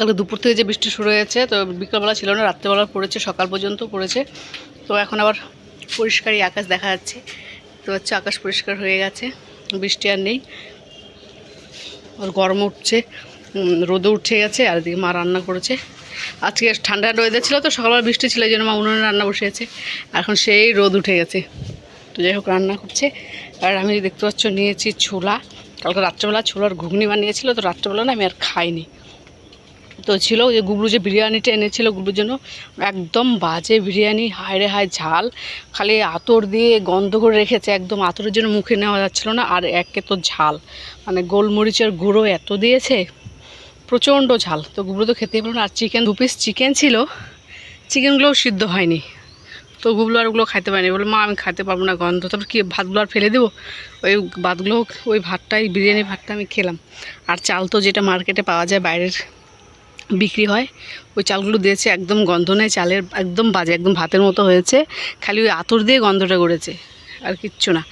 কালকে দুপুর থেকে যে বৃষ্টি শুরু হয়েছে, তো বিকালবেলা ছিল না, রাত্রেবেলা পড়েছে, সকাল পর্যন্ত পড়েছে। তো এখন আবার পরিষ্কারই আকাশ দেখা যাচ্ছে। তো হচ্ছে আকাশ পরিষ্কার হয়ে গেছে, বৃষ্টি আর নেই। আর গরম উঠছে রোদও উঠে গেছে, আর এদিকে মা রান্না করেছে। আজকে ঠান্ডা ওয়েদার ছিল তো, সকালবেলা বৃষ্টি ছিল, এই জন্য মা উনুনে রান্না বসিয়েছে। এখন সেই রোদ উঠে গেছে। তো যাই হোক, রান্না করছে। আর আমি দেখতে পাচ্ছ, নিয়েছি ছোলা। কালকে রাত্রেবেলা ছোলার ঘুগনি বানিয়েছিল, তো রাত্রেবেলা না আমি আর খাইনি। তো ছিল যে গুবলু যে বিরিয়ানিটা এনেছিল গুবলুর জন্য। একদম বাজে বিরিয়ানি হায় রে হায় ঝাল। খালি আতর দিয়ে গন্ধ করে রেখেছে, একদম আতরের জন্য মুখে নেওয়া যাচ্ছিল না, আর একে তো ঝাল। মানে গোলমরিচের গুঁড়ো এত দিয়েছে, প্রচণ্ড ঝাল। তো গুবলু তো খেতেই পারল না, আর চিকেন দু পিস চিকেন ছিল চিকেনগুলোও সিদ্ধ হয়নি। তো গুবলু আর ওগুলো খাইতে পারিনি। বলে, মা, আমি খাইতে পারব না গন্ধ। তারপর কি, ভাতগুলো আর ফেলে দেবো? ওই ভাতগুলো ওই ভাতটাই বিরিয়ানি ভাতটা আমি খেলাম। আর চাল তো যেটা মার্কেটে পাওয়া যায়, বাইরের বিক্রি হয়। ওই চালগুলো দিয়েছে একদম গন্ধ নেই চালের একদম বাজে, একদম ভাতের মতো হয়েছে। খালি ওই আতর দিয়ে গন্ধটা করেছে আর কিচ্ছু না।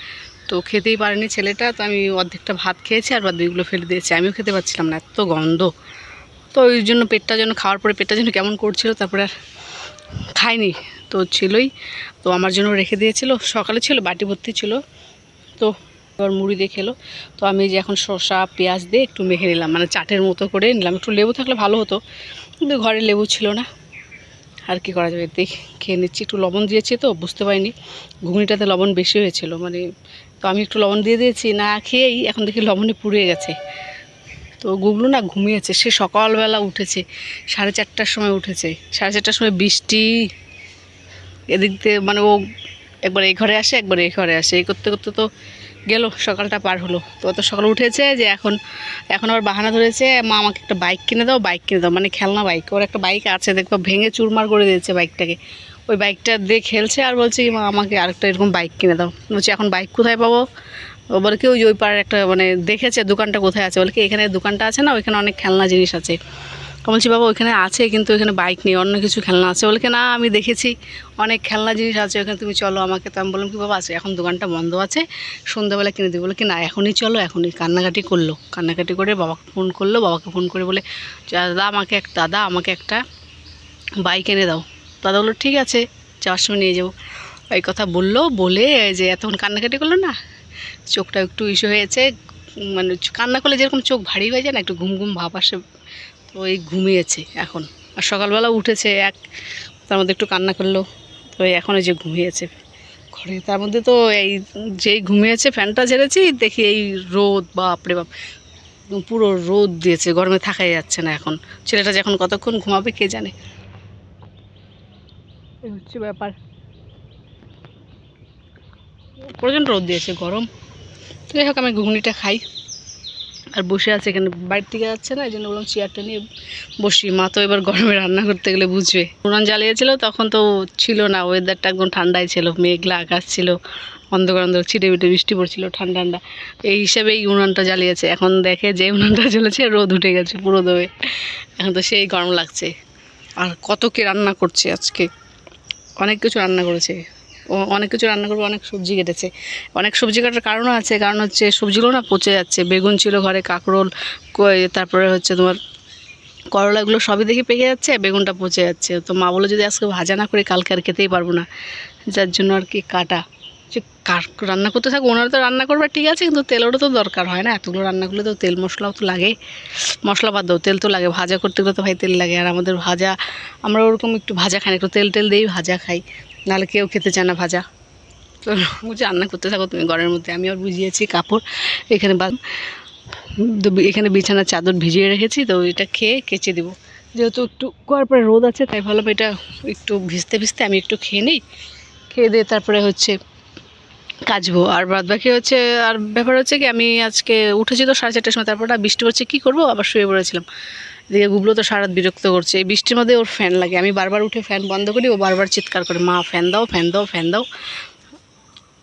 তো খেতেই পারেনি ছেলেটা, তো আমি অর্ধেকটা ভাত খেয়েছি, আর বাদগুলো ফেলে দিয়েছি। আমিও খেতে পারছিলাম না, এত গন্ধ। তো ওই জন্য পেটটা যেন, খাওয়ার পরে পেটটা যেন কেমন করছিল, তারপরে আর খাইনি। তো ছিলই। তো আমার জন্য রেখে দিয়েছিল, সকালে ছিল, বাটি ভর্তি ছিল। তো এবার মুড়ি দিয়ে খেলো। তো আমি যে এখন শসা, পেঁয়াজ দিয়ে একটু মেখে নিলাম। মানে চাটের মতো করে নিলাম। একটু লেবু থাকলে ভালো হতো। কিন্তু ঘরে লেবু ছিল না। আর কি করা যাবে? দেখ, খেয়ে নিচ্ছি। একটু লবণ দিয়েছি তো, বুঝতে পারিনি। ঘুগনিটাতে লবণ বেশি হয়েছিল। মানে তো আমি একটু লবণ দিয়ে দিয়েছি। না খেয়েই এখন দেখি লবণে পুড়ে গেছে। তো গুগলু না ঘুমিয়েছে। সে সকালবেলা উঠেছে। সাড়ে চারটার সময় উঠেছে। সাড়ে চারটার সময় বৃষ্টি। এদিক দিয়ে মানে ও একবার এই ঘরে আসে, একবার এই ঘরে আসে। এই করতে করতে তো গেল, সকালটা পার হলো। তো অত সকালে উঠেছে যে এখন এখন আবার বাহানা ধরেছে, মা, আমাকে একটা বাইক কিনে দাও বাইক কিনে দাও। মানে খেলনা বাইক ওর একটা বাইক আছে, দেখব ভেঙে চুরমার করে দিয়েছে বাইকটাকে ওই বাইকটা দিয়ে খেলছে আর বলছে মা, আমাকে আরেকটা এরকম বাইক কিনে দাও। বলছি, এখন বাইক কোথায় পাবো? ও বলে, কি ওই ওই পাড়ার একটা মানে দেখেছে দোকানটা কোথায় আছে? বলে, কি এখানে দোকানটা আছে না? ওইখানে অনেক খেলনা জিনিস আছে। বলছি বাবা ওইখানে আছে, কিন্তু ওইখানে বাইক নেই, অন্য কিছু খেলনা আছে। বলে না, আমি দেখেছি, অনেক খেলনা জিনিস আছে ওখানে, তুমি চলো আমাকে। তো আমি বললাম, কি বাবা, আছে, এখন দোকানটা বন্ধ আছে, সন্ধ্যাবেলা কিনে দিই বলে কি, না, এখনই চলো। এখনই কান্নাকাটি করল। কান্নাকাটি করে বাবাকে ফোন করল, বাবাকে ফোন করে বলে দাদা, আমাকে এক, দাদা, আমাকে একটা বাইক এনে দাও। দাদা বলল, ঠিক আছে, যাওয়ার সময় নিয়ে যাব। এই কথা বলল, বলে যে এতক্ষণ কান্নাকাটি করল না, চোখটা একটু ইস্যু হয়েছে মানে কান্না করলে যেরকম চোখ ভারী হয়ে যায় না, একটু ঘুম ঘুম ভাব আসে। এই ঘুমিয়েছে এখন। আর সকালবেলা উঠেছে, এক তার মধ্যে একটু কান্না করল, তো এখন যে ঘুমিয়েছে ঘরে। তার মধ্যে তো এই যেই ঘুমিয়েছে, ফ্যানটা ঝেড়েছি, দেখি এই রোদ বাপরে বাপ। পুরো রোদ দিয়েছে, গরমে থাকাই যাচ্ছে না এখন। ছেলেটা যখন কতক্ষণ ঘুমাবে কে জানে? এই হচ্ছে ব্যাপার। প্রচণ্ড রোদ দিয়েছে, গরম। তো যাই হোক, আমি ঘুগনিটা খাই। আর বসে আছে এখানে। বাড়ির থেকে যাচ্ছে না এই জন্য বললাম চেয়ারটা নিয়ে বসি। মা তো এবার গরমে রান্না করতে গেলে বুঝবে। উনান জ্বালিয়েছিল, তখন তো ছিল না। ওয়েদারটা একদম ঠান্ডাই ছিল, মেঘলা আকাশ ছিল, অন্ধকার অন্ধকার, ছিটে বিটে বৃষ্টি পড়ছিল, ঠান্ডা ঠান্ডা। এই হিসাবেই উনানটা জ্বালিয়েছে। এখন দেখে যে উনানটা জ্বলেছে, রোদ উঠে গেছে পুরো দমে। এখন তো সেই গরম লাগছে। আর কত কে রান্না করছে আজকে? অনেক কিছু রান্না করেছে। অনেক কিছু রান্না করবে, অনেক সবজি কেটেছে। অনেক সবজি কাটার কারণও আছে, কারণ হচ্ছে সবজিগুলো না পচে যাচ্ছে। বেগুন ছিল ঘরে, কাঁকরোল তারপরে হচ্ছে তোমার করলাগুলো সবই দেখি পেকে যাচ্ছে, বেগুনটা পচে যাচ্ছে। তো মা বলে যদি আজকে ভাজা না করে, কালকে আর খেতেই পারব না। যার জন্য আর কি কাটা। যে রান্না করতে থাকো ওনারা তো রান্না করবে, ঠিক আছে, কিন্তু তেলেরও তো দরকার হয় না। এতগুলো রান্না করলে তো তেল মশলাও তো লাগে। মশলা বাদ দাও, তেল তো লাগে। ভাজা করতে গেলে তো ভাই তেল লাগে। আর আমাদের ভাজা, আমরা ওরকম একটু ভাজা খাই না, একটু তেল টেল দিয়েই ভাজা খাই। নাহলে কেউ খেতে চায় না ভাজা। তো বুঝে রান্না করতে থাকো তুমি ঘরের মধ্যে। আমি আর বুঝিয়েছি কাপড়। এখানে বা এখানে বিছানার চাদর ভিজিয়ে রেখেছি, তো এটা খেয়ে কেচে দেবো। যেহেতু একটু কুয়ার পরে রোদ আছে, তাই ভাবলাম এটা একটু ভিজতে ভিজতে আমি একটু খেয়ে নিই। খেয়ে দিয়ে তারপরে হচ্ছে কাচবো। আর বাদ বাকি হচ্ছে, আর ব্যাপার হচ্ছে কি, আমি আজকে উঠেছি তো সাড়ে চারটার সময়, তারপরে আর বৃষ্টি পড়ছে, কী করব? আবার শুয়ে পড়েছিলাম। এদিকে গুবলো তো সারা রাত বিরক্ত করছে। এই বৃষ্টির মধ্যে ওর ফ্যান লাগে। আমি বারবার উঠে ফ্যান বন্ধ করি, ও বারবার চিৎকার করে, মা ফ্যান দাও ফ্যান দাও ফ্যান দাও।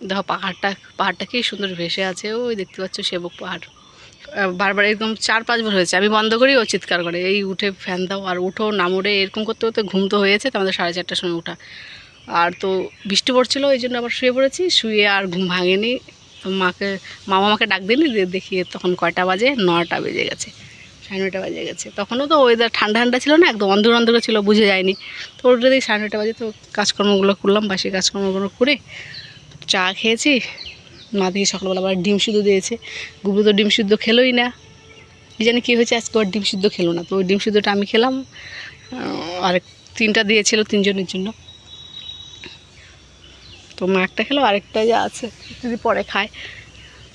দেখো, পাহাড়টা পাহাড়টা কি সুন্দর ভেসে আছে। ওই দেখতে পাচ্ছ সেবক পাহাড়। বারবার এরকম চার পাঁচবার হয়েছে। আমি বন্ধ করি, ও চিৎকার করে, এই উঠে ফ্যান দাও আর উঠো নামড়ে এরকম করতে করতে ঘুম তো হয়েছে তো আমাদের সাড়ে চারটার সময় ওঠা আর তো বৃষ্টি পড়ছিলো, ওই জন্য আবার শুয়ে পড়েছি। শুয়ে আর ঘুম ভাঙেনি। মাকে, মামা আমাকে ডাক দিনি দেখি তখন কয়টা বাজে, নটা বেজে গেছে। সাড়ে নয়টা বাজে গেছে। তখনও তো ওয়েদার ঠান্ডা ঠান্ডা ছিল না, একদম অন্ধকার অন্ধকার ছিল, বুঝে যায়নি। তো ওটা দিয়ে সাড়ে নয়টা বাজে তো কাজকর্মগুলো করলাম, বাসি কাজকর্মগুলো করে চা খেয়েছি। মা দিকে সকালবেলা আবার ডিম সিদ্ধ দিয়েছে। গুবলু তো ডিম সিদ্ধ খেলোই না। জানি কী হয়েছে, আজকে আর ডিম সিদ্ধ খেলো না। তো ওই ডিম সিদ্ধটা আমি খেলাম আরেক তিনটা দিয়েছিল তিনজনের জন্য। তো মা একটা খেলো, আরেকটা যা আছে, যদি পরে খায়।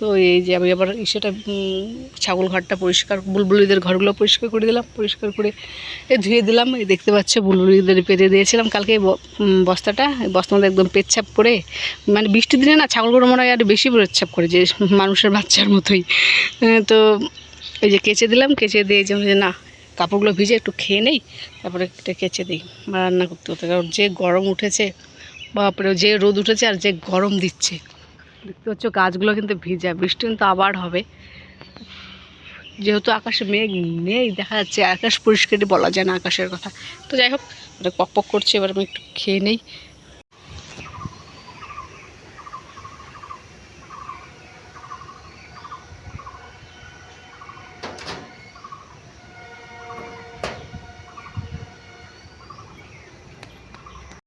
তো এই যে আমি আবার সেটা ছাগল ঘরটা পরিষ্কার, বুলবুলিদের ঘরগুলো পরিষ্কার করে দিলাম, পরিষ্কার করে এ ধুয়ে দিলাম, এই দেখতে পাচ্ছ বুলবুলিদের পেতে দিয়েছিলাম, কালকে বস্তাটা বস্তার মধ্যে একদম পেচ্ছাপ করে মানে বৃষ্টির দিনে না ছাগলগুলো মনে হয় আরও বেশি পেচ্ছাপ করে যে মানুষের বাচ্চার মতোই। তো এই যে কেচে দিলাম, কেচে দিয়ে যে যে না, কাপড়গুলো ভিজে একটু খেয়ে নেই, তারপরে এটা কেচে দিই, রান্না করতে করতে, কারণ যে গরম উঠেছে, বাপরে, যে রোদ উঠেছে আর যে গরম দিচ্ছে। দেখতে পাচ্ছ, গাছগুলো কিন্তু ভিজা বৃষ্টি কিন্তু আবার হবে। যেহেতু আকাশে মেঘ নেই, দেখা যাচ্ছে আকাশ পরিষ্কারই বলা যায় না আকাশের কথা। তো যাই হোক পক পক করছে, এবার আমি একটু খেয়ে নেই।